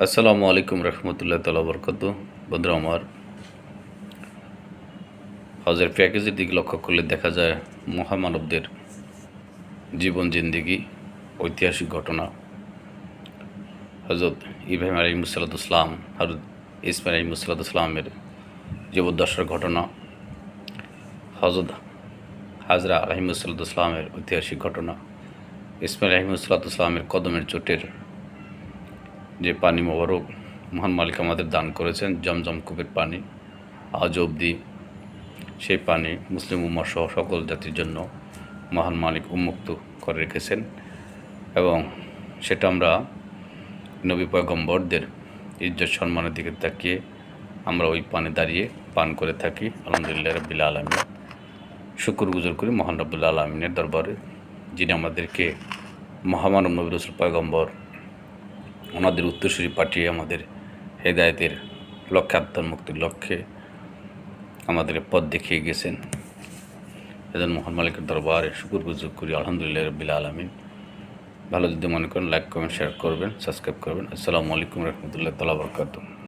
আসসালামু আলাইকুম রহমতুল্লাহ তালা বরকত। বন্ধুরা, আমার হজের প্যাকেজের দিক লক্ষ্য করলে দেখা যায় মহামানবদের জীবন জিন্দিগি, ঐতিহাসিক ঘটনা। হজরত ইব্রাহিম আলী মুসাল্লাম হজরত ইসমাইল আলী ইসলামের জীবদ্দশার ঘটনা হজরত হাজরা আলহিমুসাল্লামের ঐতিহাসিক ঘটনা, ইসমাইল আহমদুল্লাহামের কদমের চোটের যে পানি মোবারক মহান মালিক আমাদের দান করেছেন, জমজম কূপের পানি। আজ অবধি সেই পানি মুসলিম উম্মা সহ সকল জাতির জন্য মহান মালিক উন্মুক্ত করে রেখেছেন এবং সেটা আমরা নবী পয়গম্বরদের ইজ্জত সম্মানের দিকে তাকিয়ে আমরা ওই পানি দাঁড়িয়ে পান করে থাকি। আলহামদুলিল্লাহ রবিল আলমী শুকুর গুজর করি মহান রব্বুল্লা আলমিনের দরবারে, যিনি আমাদেরকে মহামানব নবী রসুল পয়গম্বর ওনাদের উত্তরসূরি পাঠিয়ে আমাদের হেদায়তের লক্ষ্যে আত্মমুক্তির লক্ষ্যে আমাদের পথ দেখিয়ে গেছেন। এজন্য মোহন মালিকের দরবারে শুকুর গুজর করি, আলহামদুলিল্লাহ রবিল আলমিন। ভালো যদি মনে করেন লাইক কমেন্ট শেয়ার করবেন সাবস্ক্রাইব করবেন। আসসালামু আলাইকুম রহমতুল্লাহ তালা বরকাত